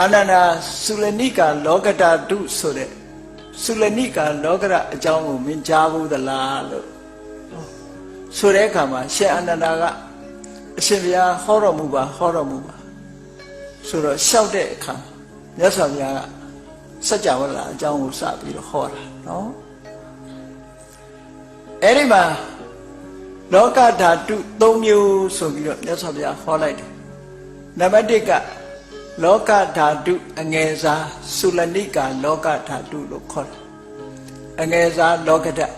အာနန္ဒာသုလနိကာလောကတာတုဆိုတဲ့သုလနိကာလောကရအကြောင်းကိုမင်းကြားဘူးသလားလို့ဆိုတဲ့အခါမှာရှင်အာနန္ဒာကအရှင်ဘုရားဟောတော်မူပါဟောတော်မူပါဆိုတော့လျှောက်တဲ့အခါမြတ်စွာဘုရားကစัจ java လာအကြောင်းကိုစပြီးတော့ဟောတာနော်အဲ့ဒီမှာလောကဓာတု၃မျိုးဆိုပြီးတော့မြတ်စွာဘုရားဟောလိုက်တယ်နံပါတ်၁က လောကဓာတုအငယ်စားသုလနိကာလောကဓာတုလို့ခေါ်တယ်အငယ်စားလောကဓာတ်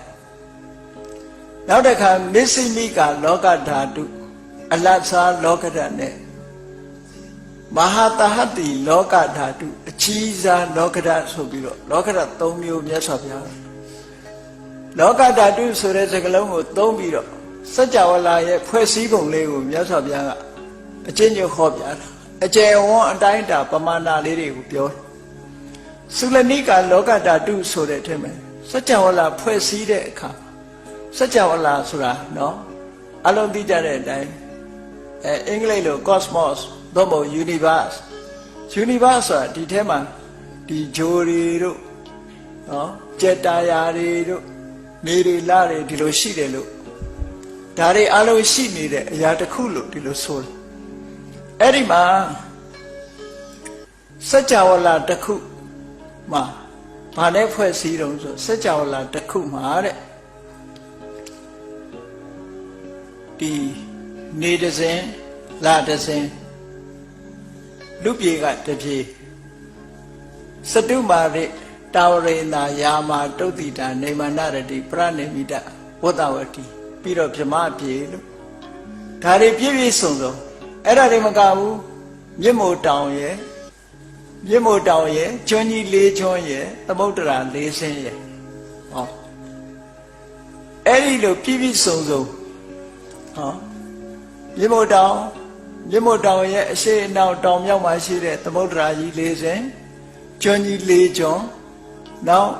နောက်တစ်ခါမစ္စိမိကာလောကဓာတုအလတ်စားလောကဓာတ်နဲ့မဟာတဟတိလောကဓာတုအချီးစားလောကဓာတ်ဆိုပြီးတော့လောကဓာတ်၃မျိုးမြတ်စွာဘုရားလောကဓာတုဆိုတဲ့စကားလုံးကိုသုံးပြီးတော့စัจ java လာရဲ့ဖွဲ့စည်းပုံလေးကိုမြတ်စွာဘုရားကအချင်းချင်းဟောပြတာ အကျယ်ဝန်းအတိုင်းအတာပမာဏလေးတွေကိုပြောတယ်သုလနိကာလောကဓာတုဆိုတဲ့အထက်မှာစัจ java လာဖွဲ့စည်းတဲ့အခါစัจ java လာဆိုတာနော်အလုံးသိကြတဲ့အတိုင်းအဲအင်္ဂလိပ်လို cosmos သို့မဟုတ် universe universe ဆိုတာဒီထဲမှာဒီဂျိုတွေတို့နော်ကြက်တာယာတွေတို့နေတွေလတွေဒီလိုရှိတယ်လို့ဒါတွေအလုံးရှိနေတဲ့အရာတစ်ခုလို့ဒီလိုဆိုတယ် အဲ့ဒီမှာစัจ java လာတစ်ခုမှာဘာနဲ့ဖွဲ့စည်းတုံးဆိုစัจ java လာတစ်ခုမှာတဲ့ဒီနေတစ်စင်းလာတစ်စင်းလူပြေကတစ်ပြေစတုမာရိတာဝရေနာယာမာတုတ်တိတာနေမန္တရတိပရဏိမိတဝတ္တဝတိပြီးတော့ဗြဟ္မပြေလို့ဒါတွေပြည့်ပြည့်စုံစုံ အဲ့ဒါတွေမကဘူးမြင့်မို့တောင်ရဲ့မြင့်မို့တောင်ရဲ့ကျွန်းကြီးလေးကျွန်းရဲ့သမုဒ္ဒရာလေးဆင်းရဲ့ဟောအဲ့ဒီလိုပြည့်ပြည့်စုံစုံဟောမြင့်မို့တောင်မြင့်မို့တောင်ရဲ့အရှိအနောက်တောင်မြောက်မှာရှိတဲ့သမုဒ္ဒရာကြီးလေးဆင်းကျွန်းကြီးလေးကျွန်းနောက်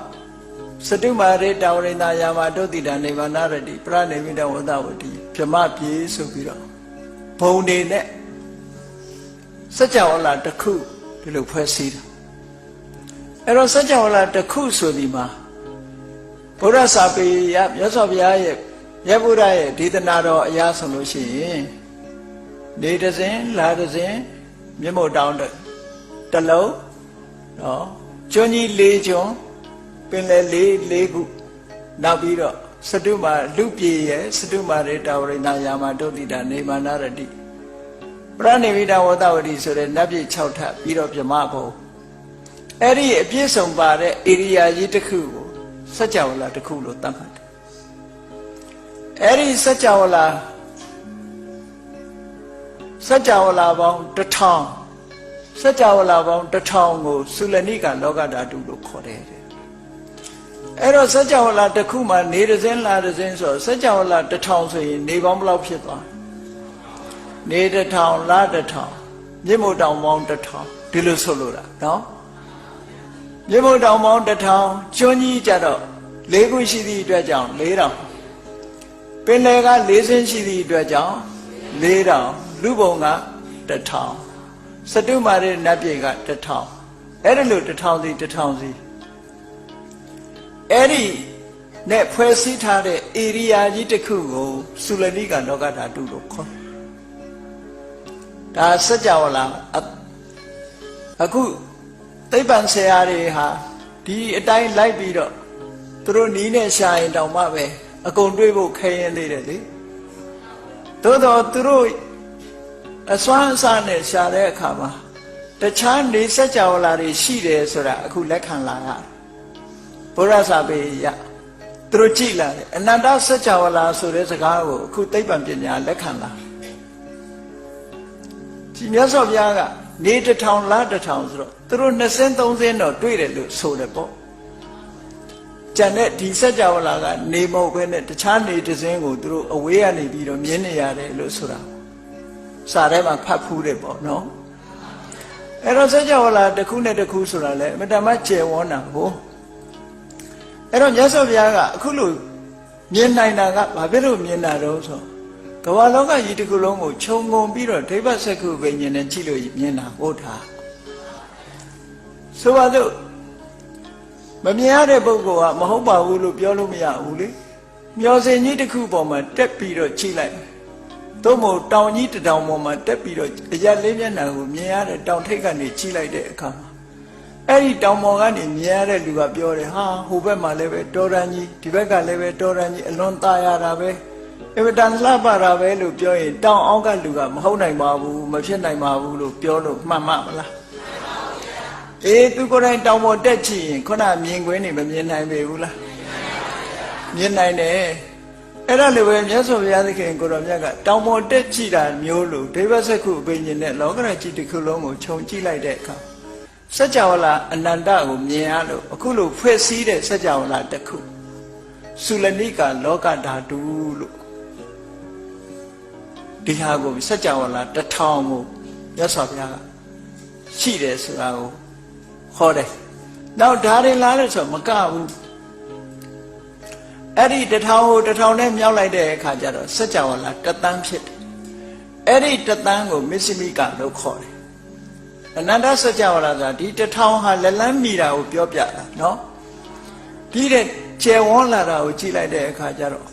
စတုမာရေတာဝရိနာယာမတုတ်တိတာနေဗာနာရတိပရဏိမိတဝတ္တဝတိဗြဟ္မပြေဆိုပြီးတော့ ဘုံနေနဲ့စัจ java လာတစ်ခုဒီလိုဖွဲ့စည်းတာအဲ့တော့စัจ java လာတစ်ခုဆိုဒီမှာဘုရားစာပေရမြတ်စွာဘုရားရဲ့မြတ်ဗုဒ္ဓရဲ့ဒေသနာတော်အရာဆိုလို့ရှိရင်နေတစ်စင်းလာတစ်စင်းမြတ်မို့တောင်းတစ်လုံးနော်ကျွန်းကြီး၄ကျွန်းပင်လယ်လေးလေးခုနောက်ပြီးတော့ စတုမာလူပြေရဲ့စတုမာရေတာဝရိနာယာမတုတ်တိတာနေမာနာရတိပရဏိမိတာဝတ္တဝတိဆိုတဲ့နတ်ပြည်6ထပ်ပြီးတော့ဗြဟ္မဘုံအဲ့ဒီအပြည့်စုံပါတဲ့ဧရိယာကြီးတစ်ခုကိုစัจ java လာတစ်ခုလို့သတ်မှတ်တယ်အဲ့ဒီစัจ java လာစัจ java လာပေါင်းတစ်ထောင်စัจ java လာပေါင်းတစ်ထောင်ကိုသုလနိကလောကဓာတုလို့ခေါ်တယ်တဲ့ အဲ့တော့စัจ java လာတစ်ခုမှနေတစ်စင်းလာတစ်စင်းဆိုတော့စัจ java လာတစ်ထောင်ဆိုရင်နေပေါင်းဘယ်လောက်ဖြစ်သွားနေတစ်ထောင်လာတစ်ထောင်မြင့်မို့တောင်ပေါင်းတစ်ထောင်ဒီလိုဆိုလို့တာနော်မြင့်မို့တောင်ပေါင်းတစ်ထောင်ကျွန်းကြီးကြတော့၄ခုရှိသည့်အတွက်ကြောင့်၄တောင်ပင်လယ်က၄ဆင်းရှိသည့်အတွက်ကြောင့်၄တောင်လူပုံကတစ်ထောင်စတုမာရနတ်ပြည်ကတစ်ထောင်အဲ့ဒါလို့တစ်ထောင်စီတစ်ထောင်စီ အဲ့ဒီနဲ့ဖွဲ့စည်းထားတဲ့ဧရိယာကြီးတစ်ခုကိုသုလနိကလောကဓာတုလို့ခေါ်ဒါစัจ java လာအခုသိပ္ပံဆရာတွေဟာဒီအတိုင်းလိုက်ပြီးတော့သူတို့နီးနဲ့ရှာရင်တောင်မှပဲအကုန်တွေးဖို့ခဲရင်သေးတယ်လေသို့တော့သူတို့အစွမ်းအစနဲ့ရှာတဲ့အခါမှာတခြားနေစัจ java လာတွေရှိတယ်ဆိုတာအခုလက်ခံလာရတယ် ဘုရားစာပေရသူတို့ကြည့်လာတယ်အနန္တစัจ java လာဆိုတဲ့စကားကိုအခုသိပ္ပံပညာလက်ခံလာဒီမြတ်စွာဘုရားကနေတစ်ထောင်လားတစ်ထောင်ဆိုတော့သူတို့20 30တော့တွေ့တယ်လို့ဆိုတယ်ပေါ့ကျန်တဲ့ဒီစัจ java လာကနေမဟုတ်ဘဲနဲ့တခြားနေတစ်စင်းကိုသူတို့အဝေးကနေပြီးတော့မြင်နေရတယ်လို့ဆိုတာစာထဲမှာဖတ်ဖူးတယ်ပေါ့နော်အဲ့တော့စัจ java လာတစ်ခုနဲ့တစ်ခုဆိုတာလေအမတမကျယ်ဝန်းတာကို အဲ့တော့မြတ်စွာဘုရားကအခုလို့မြင်နိုင်တာကဘာဖြစ်လို့မြင်တာတော့ဆိုကမ္ဘာလောကကြီးတစ်ခုလုံးကိုခြုံငုံပြီးတော့ဒိဗ္ဗစက္ခုပင်ဉ္နဲ့ကြည့်လို့မြင်တာဟုတ်တာဆိုပါစို့မမြင်ရတဲ့ပုဂ္ဂိုလ်ကမဟုတ်ပါဘူးလို့ပြောလို့မရဘူးလေမျောစင်ကြီးတစ်ခုပေါ်မှာတက်ပြီးတော့ချိလိုက်သို့မဟုတ်တောင်ကြီးတစ်တောင်ပေါ်မှာတက်ပြီးတော့အရက်လေးမျက်နှာကိုမြင်ရတဲ့တောင်ထိပ်ကနေချိလိုက်တဲ့အခါမှာ အဲ့ဒီတောင်ပေါ်ကနေမြင်ရတဲ့လူကပြောတယ်ဟာဟိုဘက်မှာလည်းပဲတော်ရန်ကြီးဒီဘက်ကလည်းပဲတော်ရန်ကြီးအလွန်ตายရတာပဲအမတန်လှပတာပဲလို့ပြောရင်တောင်အောက်ကလူကမဟုတ်နိုင်ပါဘူးမဖြစ်နိုင်ပါဘူးလို့ပြောလို့မှန်မှမလားအေးသူကိုယ်တိုင်တောင်ပေါ်တက်ချင်ရင်ခုနမြင်ကွင်းနေမမြင်နိုင်ပေဘူးလားမြင်နိုင်တယ်အဲ့ဒါလိုပဲမြတ်စွာဘုရားသခင်ကိုတော်မြတ်ကတောင်ပေါ်တက်ကြည့်တာမျိုးလို့ဒိဗ္ဗစက္ခုအပင်ရှင်နဲ့လောကရကြီးတစ်ခုလုံးကိုခြုံကြည့်လိုက်တဲ့အခါ စัจ java လာအနန္တကိုမြင်ရလို့အခုလိုဖွဲ့စည်းတဲ့စัจ java လာတစ်ခုသုလနိကလောကဓာတုလို့ဒီဟာကိုစัจ java လာတစ်ထောင်ကိုမြတ်စွာဘုရားကရှိတယ်ဆိုတာကိုဟောတယ်နောက်ဓာရင်လာလို့ဆိုမကဘူးအဲ့ဒီတထောင်ကိုတထောင်နဲ့မြောက်လိုက်တဲ့အခါကျတော့စัจ java လာတသန်းဖြစ်တယ်အဲ့ဒီတသန်းကိုမစ္စမိကလို့ခေါ်တယ် ် အနန္တစัจ java လာဆိုတာဒီတထောင်ဟာလက်လန်းမိတာကိုပြောပြတာနော်ပြီးတဲ့ကျယ်ဝန်းလာတာကိုကြည့်လိုက်တဲ့အခါကျတော့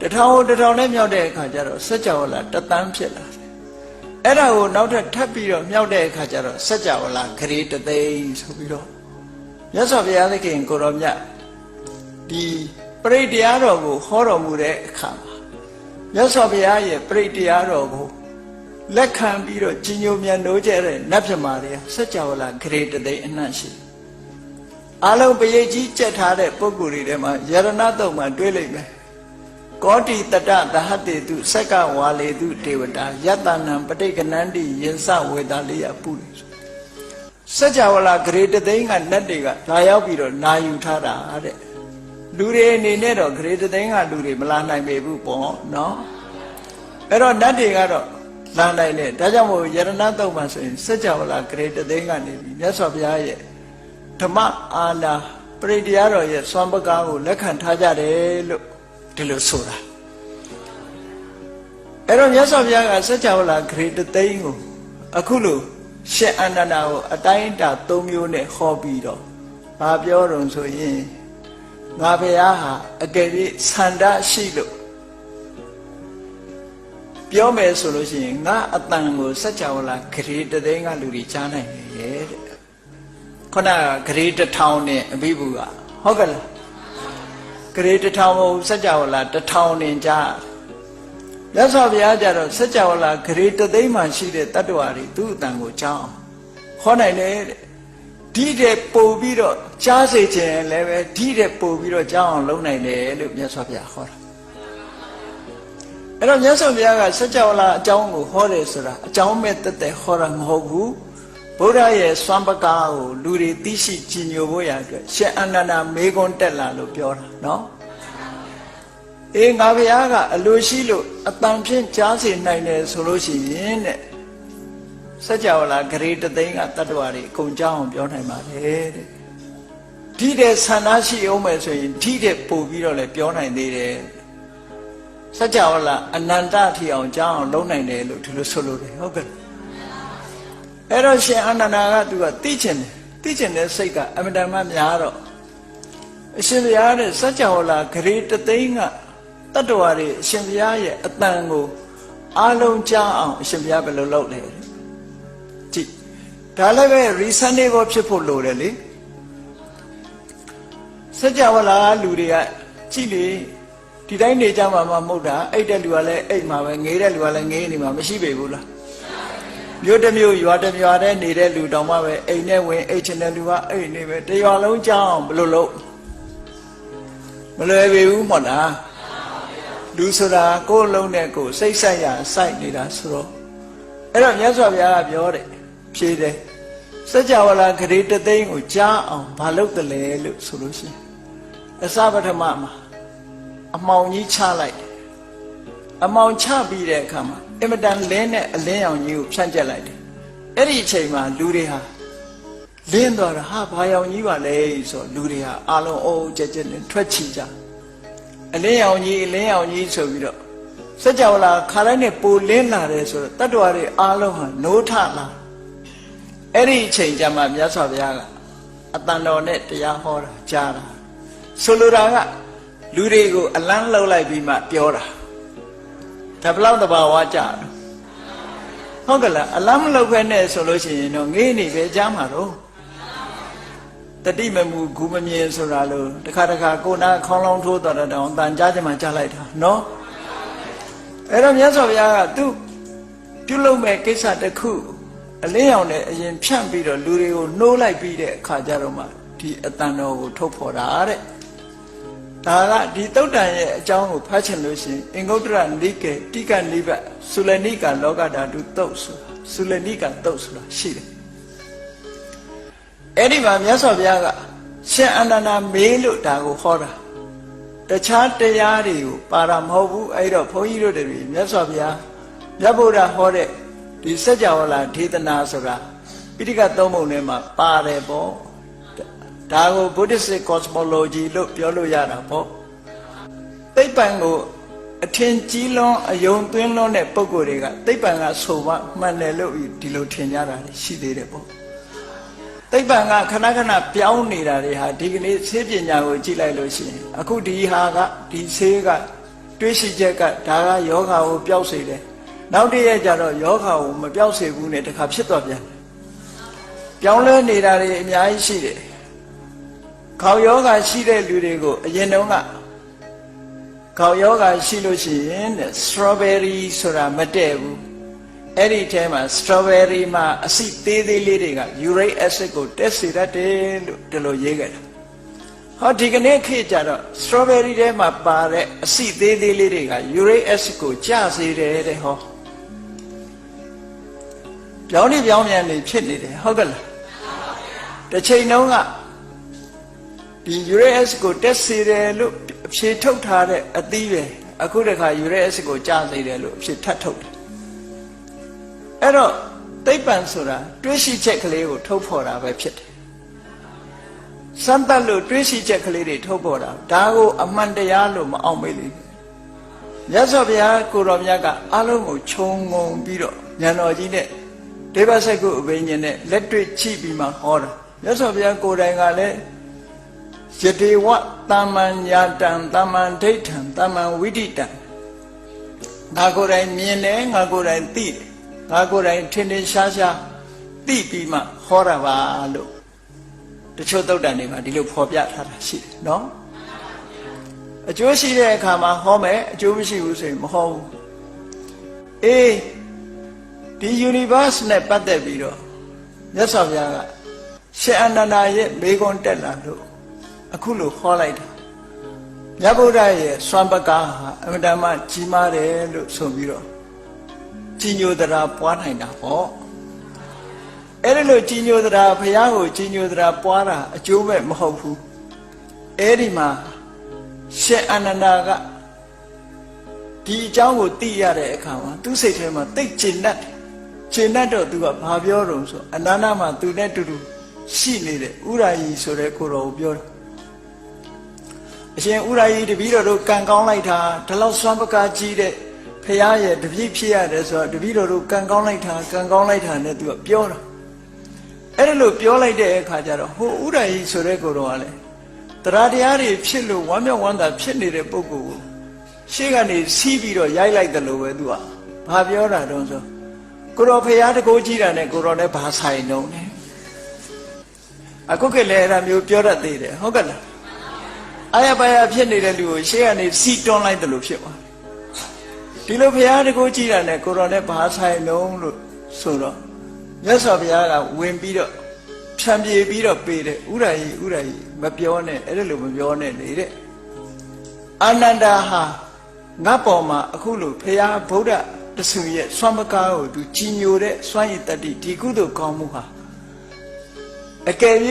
တထောင်ကိုတထောင်နဲ့မြောက်တဲ့အခါကျတော့စัจ java လာတသန်းဖြစ်လာတယ်အဲ့ဒါကိုနောက်ထပ်ထပ်ပြီးတော့မြောက်တဲ့အခါကျတော့စัจ java လာဂရေတသိန်းဆိုပြီးတော့မြတ်စွာဘုရားသခင်ကိုရောမြတ်ဒီပရိတရားတော်ကိုဟောတော်မူတဲ့အခါမှာမြတ်စွာဘုရားရဲ့ပရိတရားတော်ကို လက်ခံပြီးတော့ကြီးညိုမြတ်နိုးကြတဲ့နတ်မြမာတွေကစัจ java လာဂရေတသိန်းအနှံ့ရှိအလုံးပရိတ်ကြီးကြက်ထားတဲ့ပုဂ္ဂိုလ်တွေထဲမှာယရဏတုံမှာတွေးလိုက်မယ်ကောတိတတသဟတေတုစက္ကဝါလေတုဒေဝတာယတနံပဋိကနန္တိယင်စဝေတာလေးရပုရိစัจ java လာဂရေတသိန်းကနတ်တွေကလာရောက်ပြီးတော့နာယူထားတာတဲ့လူတွေအနေနဲ့တော့ဂရေတသိန်းကလူတွေမလာနိုင်ပေဘူးပေါ့နော်အဲ့တော့နတ်တွေကတော့ လာနိုင်တယ်ဒါကြောင့်မို့ယရဏတုံမှာဆိုရင်စัจ java လာဂရေတသိန်းကနေပြီးမြတ်စွာဘုရားရဲ့ဓမ္မအာနာပရိတရားတော်ရဲ့စွမ်းပကားကိုလက်ခံထားကြတယ်လို့ဒီလိုဆိုတာအဲ့တော့မြတ်စွာဘုရားကစัจ java လာဂရေတသိန်းကိုအခုလို့ရှင်အနန္ဒာကိုအတိုင်းအတာ၃မျိုးနဲ့ဟောပြီးတော့ဘာပြောတုံဆိုရင်ငါဘုရားဟာအကယ်၍ဆန္ဒရှိလို့ ပြောမယ်ဆိုလို့ရှိရင်ငါအတန်ကိုစัจ java လာဂရေတသိန်းကလူတွေကြားနိုင်တယ်တဲ့ခုနကဂရေတစ်ထောင်နဲ့အဘိဗုကဟုတ်ကဲ့လားဂရေတစ်ထောင်မဟုတ်စัจ java လာတစ်ထောင်နဲ့ကြားမြတ်စွာဘုရားကြတော့စัจ java လာဂရေတသိန်းမှရှိတဲ့တတ္တဝါတွေသူ့အတန်ကိုကြားအောင်ဟောနိုင်တယ်တဲ့ဒီတဲ့ပို့ပြီးတော့ကြားစေခြင်းလည်းပဲဒီတဲ့ပို့ပြီးတော့ကြားအောင်လုပ်နိုင်တယ်လို့မြတ်စွာဘုရားဟောတာ အဲ့တော့မြတ်စွာဘုရားကစัจ java လာအကြောင်းကိုဟောတယ်ဆိုတာအကြောင်းမဲ့တက်တက်ဟောတာမဟုတ်ဘူးဗုဒ္ဓရဲ့စွမ်းပကားကိုလူတွေသိရှိကြည်ညိုဖို့ရအတွက်ရှင်အနန္ဒာမေကွန်းတက်လာလို့ပြောတာနော်အေးငါဘုရားကအလိုရှိလို့အတန်ဖြင့်ကြားစေနိုင်တယ်ဆိုလို့ရှိရင်တဲ့စัจ java လာဂရေတသိန်းကတတ္တဝါတွေအကုန်ကြားအောင်ပြောနိုင်ပါတယ်တဲ့ဒီတဲ့ဆန္ဒရှိအောင်မယ်ဆိုရင်ဒီတဲ့ပို့ပြီးတော့လည်းပြောနိုင်သေးတယ် စัจ java လာအနန္တထီအောင်ကြားအောင်လုပ်နိုင်တယ်လို့ဒီလိုဆိုလို့တယ်ဟုတ်ကဲ့အဲ့တော့ရှင်အနန္ဒာကသူကသိချင်တယ်သိချင်တဲ့စိတ်ကအမတန်မှများတော့အရှင်ဘုရားတဲ့စัจ java လာဂရေတသိန်းကတတ္တဝါတွေအရှင်ဘုရားရဲ့အတန်ကိုအလုံးကြားအောင်အရှင်ဘုရားဘယ်လိုလုပ်လဲကြည့်ဒါလည်းပဲ reasonable ဖြစ်ဖို့လိုတယ်လေစัจ java လာလူတွေကကြည့်လေ ဒီတိုင်းနေကြမှာမဟုတ်တာအိတ်တဲ့လူကလည်းအိတ်မှာပဲငေးတဲ့လူကလည်းငေးနေမှာမရှိပေဘူးလားမြို့တစ်မြို့ရွာတစ်ရွာတဲ့နေတဲ့လူတောင်မှပဲအိမ်နဲ့ဝင်အိတ်ချင်တဲ့လူကအိတ်နေပဲတရွာလုံးကြောင်းဘယ်လိုလုပ်မလွယ်ပေဘူးမဟုတ်လားလူဆိုတာကိုယ်လုံးနဲ့ကိုယ်စိတ်ဆက်ရစိုက်နေတာဆိုတော့အဲ့တော့မြတ်စွာဘုရားကပြောတယ်ဖြေတယ်စัจ java လာဂရေတသိန်းကိုကြားအောင်မလုပ်တယ်လေလို့ဆိုလို့ရှိရင်အစပထမမှာ အမောင်ကြီးချလိုက်တယ်အမောင်ချပြီးတဲ့အခါမှာအင်မတန်လင်းတဲ့အလင်းရောင်ကြီးကိုဖြန့်ကျက်လိုက်တယ်အဲ့ဒီအချိန်မှာလူတွေဟာလင်းသွားတာဟာဘာရောင်ကြီးပါလဲဆိုလူတွေဟာအလုံးအိုးကြက်ကြက်နဲ့ထွက်ချီကြအလင်းရောင်ကြီးအလင်းရောင်ကြီးဆိုပြီးတော့စัจ java လာခါတိုင်းနဲ့ပိုလင်းလာတယ်ဆိုတော့တတ္တဝါတွေအလုံးဟာနိုးထလာအဲ့ဒီအချိန်ကျမှမြတ်စွာဘုရားကအတန်တော်နဲ့တရားဟောတာကြားတာဆိုလိုတာက လူတွေကိုအလန်းလှုပ်လိုက်ပြီးမှပြောတာဒါဘယ်လောက်တဘာဝကြတော့ဟုတ်ကလားအလန်းမလှုပ်ဖဲနဲ့ဆိုလို့ရှိရင်တော့ငေးနေပဲကြားမှာတော့တတိမမူဂူမမြင်ဆိုတာလို့တခါတခါကိုနာခေါင်းလောင်းထိုးတော်တာတောင်တန်ကြားချင်မှကြားလိုက်တာနော်အဲ့တော့မြတ်စွာဘုရားကသူပြုလုပ်မဲ့ကိစ္စတစ်ခုအလင်းရောင်နဲ့အရင်ဖြန့်ပြီးတော့လူတွေကိုနှိုးလိုက်ပြီးတဲ့အခါကျတော့မှဒီအတန်တော်ကိုထုတ်ဖော်တာတဲ့ ဒါကဒီတုတ်တန်ရဲ့အကြောင်းကိုဖတ်ချင်လို့ရှိရင်အင်္ဂုတ္တရနိကေတိကနိဗ္ဗသုလနိကလောကဓာတုတုတ်ဆိုတာသုလနိကတုတ်ဆိုတာရှိတယ်အဲ့ဒီမှာမြတ်စွာဘုရားကရှင်အနန္ဒာမေးလို့ဒါကိုဟောတာတခြားတရားတွေကိုပါတာမဟုတ်ဘူးအဲ့တော့ဘုန်းကြီးတို့တွေမြတ်စွာဘုရားမြတ်ဗုဒ္ဓဟောတဲ့ဒီစัจ java လာဒေသနာဆိုတာပိဋကသုံးပုံထဲမှာပါတယ်ပေါ့ ဒါကို Buddhist cosmology လို့ပြောလို့ရတာပေါ့သိပ္ပံကိုအထင်ကြီးလွန်းအယုံသွင်းလွန်းတဲ့ပုံကိုယ်တွေကသိပ္ပံကဆိုမှမှန်တယ်လို့ဒီလိုထင်ကြတာရှိသေးတယ်ပေါ့သိပ္ပံကခဏခဏပြောင်းနေတာတွေဟာဒီကနေ့ဆေးပညာကိုကြည့်လိုက်လို့ရှိရင်အခုဒီဟာကဒီဆေးကတွေးရှိချက်ကဒါကယောဂါကိုပျောက်စေတယ်နောက်တည့်ရက်ကျတော့ယောဂါကိုမပျောက်စေဘူးနဲ့တခါဖြစ်သွားပြန်တယ်ပြောင်းလဲနေတာတွေအများကြီးရှိတယ် ခေါင်းယောဂါရှိတဲ့လူတွေကိုအရင်တုန်းကခေါင်းယောဂါရှိလို့ရှိရင်တဲ့ strawberry ဆိုတာမတည့်ဘူးအဲ့ဒီထဲမှာ strawberry မှာအဆီသေးသေးလေးတွေက uric acid ကိုတက်စေတတ်တယ်လို့ဒီလိုရေးခဲ့တာဟောဒီကနေ့ခေတ်ကျတော့ strawberry ထဲမှာပါတဲ့အဆီသေးသေးလေးတွေက uric acid ကိုကျစေတယ်တဲ့ဟောပြောင်းနေပြောင်းပြန်နေဖြစ်နေတယ်ဟုတ်ကဲ့လားတစ်ချိန်တုန်းက ဒီ uric acid ကိုတက်စေတယ်လို့အဖြေထုတ်ထားတဲ့အသီးပဲအခုတခါ uric acid ကိုကျစေတယ်လို့အဖြေထပ်ထုတ်တယ်အဲ့တော့သိပ္ပံဆိုတာတွေးရှိချက်ကလေးကိုထုတ်ဖော်တာပဲဖြစ်တယ်စမ်းသပ်လို့တွေးရှိချက်ကလေးတွေထုတ်ဖော်တာဒါကိုအမှန်တရားလို့မအောင်မေးလိမ့်မယ်မြတ်စွာဘုရားကိုတော်မြတ်ကအလုံးကိုခြုံငုံပြီးတော့ဉာဏ်တော်ကြီးနဲ့ဒေဝဆက်ကုအဘိညာဉ်နဲ့လက်တွေ့ချိပြီးမှဟောတာမြတ်စွာဘုရားကိုယ်တိုင်ကလည်း ယတေဝတမ္မံညာတံတမ္မံဒိဋ္ဌံတမ္မံဝိဒိတံငါကိုယ်တိုင်မြင်တယ်ငါကိုယ်တိုင်သိတယ်ငါကိုယ်တိုင်ထင်ထင်ရှားရှားသိပြီးမှဟောတာပါလို့တချို့သုတ်တန်တွေမှာဒီလိုဖော်ပြထားတာရှိတယ်နော်အကျိုးရှိတဲ့အခါမှာဟောမယ်အကျိုးမရှိဘူးဆိုရင်မဟောဘူးအေးဒီ universe နဲ့ပတ်သက်ပြီးတော့မြတ်စွာဘုရားကရှင်အနန္ဒာရဲ့မေခွန်းတက်လာလို့ အခုလိုခေါ်လိုက်တာမြတ်ဗုဒ္ဓရဲ့စွမ်းပကားဟာအမှန်တမ်းကြီးမားတယ်လို့ဆိုပြီးတော့ကြီးညိုတရာပွားနိုင်တာပေါ့အဲ့ဒီလိုကြီးညိုတရာဘုရားကိုကြီးညိုတရာပွားတာအကျိုးမဲ့မဟုတ်ဘူးအဲ့ဒီမှာရှင်အနန္ဒာကဒီအကြောင်းကိုသိရတဲ့အခါမှာသူ့စိတ်ထဲမှာတိတ်ကျဉ်တတ်ကျဉ်တတ်တော့သူကဘာပြောတော့ဆိုအနန္ဒာမှာသူနဲ့တူတူရှိနေတဲ့ဥရာယီဆိုတဲ့ကိုတော်ကိုပြောတယ် အရှင်ဥရာယီတပည့်တော်တို့ကံကောင်းလိုက်တာဒီလောက်စွမ်းပကားကြီးတဲ့ဖះရဲ့တပည့်ဖြစ်ရတယ်ဆိုတော့တပည့်တော်တို့ကံကောင်းလိုက်တာကံကောင်းလိုက်တာနဲ့သူကပြောတာအဲ့ဒါလို့ပြောလိုက်တဲ့အခါကျတော့ဟိုဥရာယီဆိုတဲ့ကိုတော်ကလည်းတရားတရားတွေဖြစ်လို့ဝမ်းမြောက်ဝမ်းသာဖြစ်နေတဲ့ပုဂ္ဂိုလ်ကိုရှေ့ကနေစီးပြီးတော့ရိုက်လိုက်တယ်လို့ပဲသူကဘာပြောတာတုံးဆိုကိုတော်ဖះတကိုးကြီးတာနဲ့ကိုတော်နဲ့ဘာဆိုင်တုံးလဲအခုကလည်းအဲ့ဒါမျိုးပြောတတ်သေးတယ်ဟုတ်ကဲ့လား အာရပါရဖြစ်နေတဲ့လူကိုရှေ့ကနေစီတွန်းလိုက်တယ်လို့ဖြစ်သွားဒီလိုဘုရားတကူကြည့်တာနဲ့ကိုတော်နဲ့ဘာဆိုင်လုံးလို့ဆိုတော့မြတ်စွာဘုရားကဝင်ပြီးတော့ဖြံပြေပြီးတော့ပေးတယ်ဥရာယီဥရာယီမပြောနဲ့အဲ့ဒါလိုမပြောနဲ့နေတဲ့အာနန္ဒာဟာငါပေါ်မှာအခုလိုဘုရားဗုဒ္ဓတဆူရဲ့ဆွမ်းမကားကိုသူကြီးညိုတဲ့စွမ်းရည်တတ္တိဒီကုသိုလ်ကောင်းမှုဟာအကယ်၍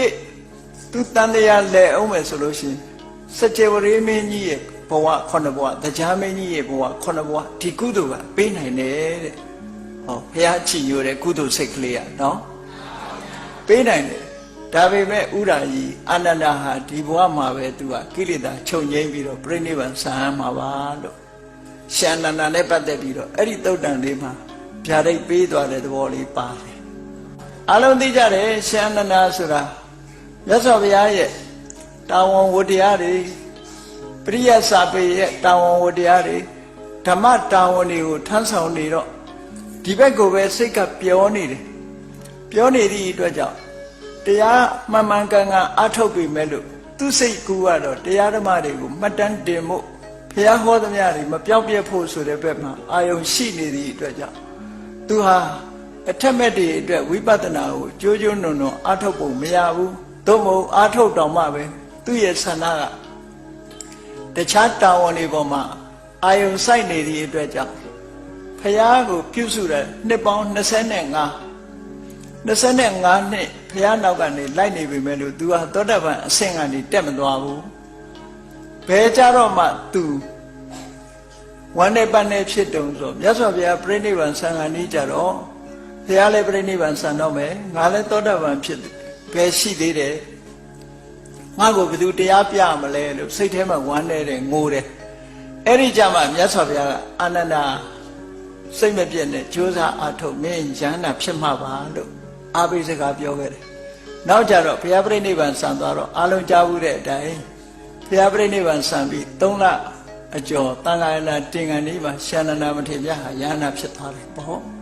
သူတန်တရားလဲအောင်မယ်ဆိုလို့ရှိရင် စကြဝဠာမင်းကြီးရဲ့ဘဝခုနှစ်ဘဝတရားမင်းကြီးရဲ့ဘဝခုနှစ်ဘဝဒီကုသိုလ်ကပေးနိုင်တယ်တဲ့ဟောဘုရားချီညိုတဲ့ကုသိုလ်စိတ်ကလေးอ่ะနော်ပေးနိုင်တယ်ဒါပေမဲ့ဥရာကြီးအာနန္ဒာဟာဒီဘဝမှာပဲသူကကိလေသာချုပ်ငိမ့်ပြီးတော့ပြိဋိဘံဆံမှာပါလို့ရှန္ဒနာနဲ့ပတ်သက်ပြီးတော့အဲ့ဒီတုတ်တန်လေးမှာဗျာဒိတ်ပေးသွားတဲ့သဘောလေးပါတယ်အလုံးသိကြတယ်ရှန္ဒနာဆိုတာမြတ်စွာဘုရားရဲ့ တာဝန်ဝတ္တရားတွေပရိယစာပေရဲ့တာဝန်ဝတ္တရားတွေဓမ္မတာဝန်တွေကိုထမ်းဆောင်နေတော့ဒီဘက်ကိုပဲစိတ်ကပြောနေတယ်ပြောနေသည့်အတွက်ကြောင့်တရားမှန်မှန်ကန်ကန်အထုတ်ပြီမဲ့လို့သူစိတ်ကူကတော့တရားဓမ္မတွေကိုမှတ်တမ်းတင်မှုဘုရားဟောသမျှတွေမပြောင်းပြတ်ဖို့ဆိုတဲ့ဘက်မှာအာယုံရှိနေသည့်အတွက်ကြောင့်သူဟာအထက်မဲ့တွေအတွက်ဝိပဿနာကိုကြိုးကြိုးနုံနုံအထုတ်ဖို့မရဘူးသို့မဟုတ်အထုတ်တော်မှပဲ သူ့ရဲ့ဆန္ဒကတခြားတာဝန်တွေပေါ်မှာအာယုံစိုက်နေသည့်အတွက်ကြောင့်ဖះကိုပြုစုတဲ့နှစ်ပေါင်း25 25နှစ်ဖះနောက်ကနေလိုက်နေပြီမဲ့လို့ तू ဟာသောတပန်အဆင့်ကနေတက်မသွားဘူးဘယ်ကြတော့မှ तू ဝမ်းနဲ့ပန်းနဲ့ဖြစ်တုံဆိုမြတ်စွာဘုရားပြိဋိဘံဆံဃာနီးကြတော့ဘုရားလည်းပြိဋိဘံဆံတော့မယ်ငါလည်းသောတပန်ဖြစ်ဘယ်ရှိသေးတယ် ငါ့ကိုဘယ်သူတရားပြမလဲလို့စိတ်ထဲမှာဝမ်းနေတယ်ငိုတယ်အဲ့ဒီကြမှာမြတ်စွာဘုရားကအာနန္ဒာစိတ်မပြည့်နဲ့ကြိုးစားအားထုတ်မင်းရဟန္တာဖြစ်မှာပါလို့အာဘိစကားပြောခဲ့တယ်နောက်ကြတော့ဘုရားပြိဋိဘံဆံသွားတော့အာလုံးကြားဘူးတဲ့အတိုင်းဘုရားပြိဋိဘံဆံပြီး၃လအကျော်တန်ခါရဏတင်္ဂန်လေးမှာရှန္ဒနာမထေရဟာယဟနာဖြစ်သွားတယ်ပေါ့